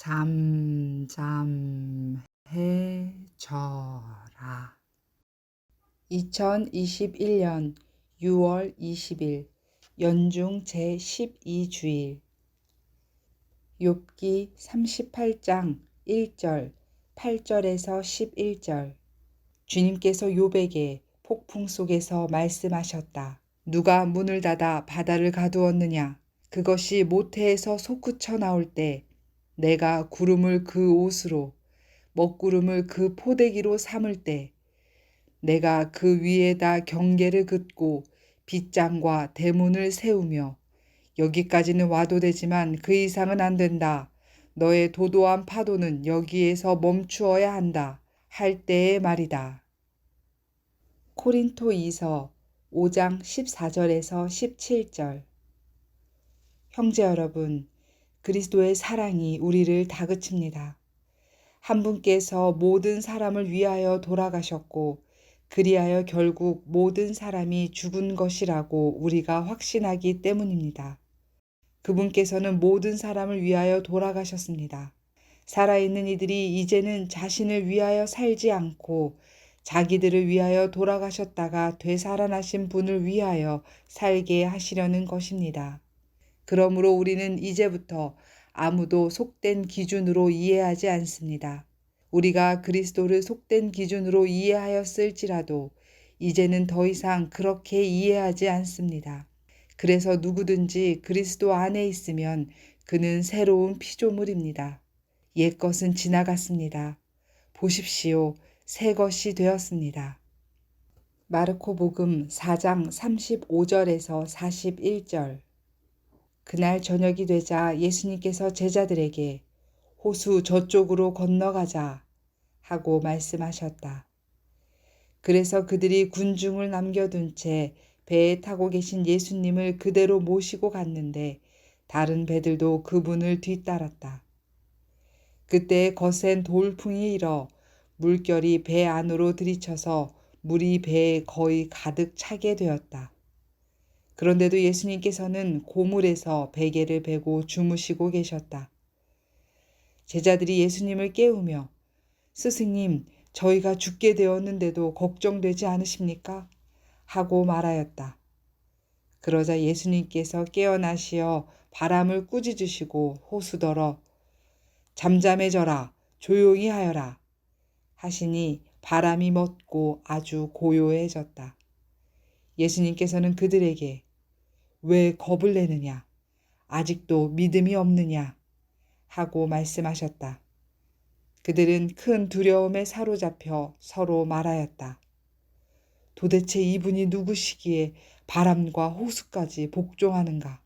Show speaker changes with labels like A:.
A: 잠잠해져라. 2021년 6월 20일 연중 제12주일 욥기 38장 1절 8절에서 11절 주님께서 욥에게 폭풍 속에서 말씀하셨다. 누가 문을 닫아 바다를 가두었느냐? 그것이 모태에서 솟구쳐 나올 때 내가 구름을 그 옷으로 먹구름을 그 포대기로 삼을 때 내가 그 위에다 경계를 긋고 빗장과 대문을 세우며 여기까지는 와도 되지만 그 이상은 안 된다. 너의 도도한 파도는 여기에서 멈추어야 한다. 할 때의 말이다. 코린토 2서 5장 14절에서 17절 형제 여러분, 그리스도의 사랑이 우리를 다그칩니다. 한 분께서 모든 사람을 위하여 돌아가셨고, 그리하여 결국 모든 사람이 죽은 것이라고 우리가 확신하기 때문입니다. 그분께서는 모든 사람을 위하여 돌아가셨습니다. 살아있는 이들이 이제는 자신을 위하여 살지 않고 자기들을 위하여 돌아가셨다가 되살아나신 분을 위하여 살게 하시려는 것입니다. 그러므로 우리는 이제부터 아무도 속된 기준으로 이해하지 않습니다. 우리가 그리스도를 속된 기준으로 이해하였을지라도 이제는 더 이상 그렇게 이해하지 않습니다. 그래서 누구든지 그리스도 안에 있으면 그는 새로운 피조물입니다. 옛 것은 지나갔습니다. 보십시오. 새 것이 되었습니다. 마르코 복음 4장 35절에서 41절 그날 저녁이 되자 예수님께서 제자들에게 호수 저쪽으로 건너가자 하고 말씀하셨다. 그래서 그들이 군중을 남겨둔 채 배에 타고 계신 예수님을 그대로 모시고 갔는데 다른 배들도 그분을 뒤따랐다. 그때 거센 돌풍이 일어 물결이 배 안으로 들이쳐서 물이 배에 거의 가득 차게 되었다. 그런데도 예수님께서는 고물에서 베개를 베고 주무시고 계셨다. 제자들이 예수님을 깨우며 스승님, 저희가 죽게 되었는데도 걱정되지 않으십니까? 하고 말하였다. 그러자 예수님께서 깨어나시어 바람을 꾸짖으시고 호수더러 잠잠해져라 조용히 하여라 하시니 바람이 멎고 아주 고요해졌다. 예수님께서는 그들에게 왜 겁을 내느냐 아직도 믿음이 없느냐 하고 말씀하셨다. 그들은 큰 두려움에 사로잡혀 서로 말하였다. 도대체 이분이 누구시기에 바람과 호수까지 복종하는가?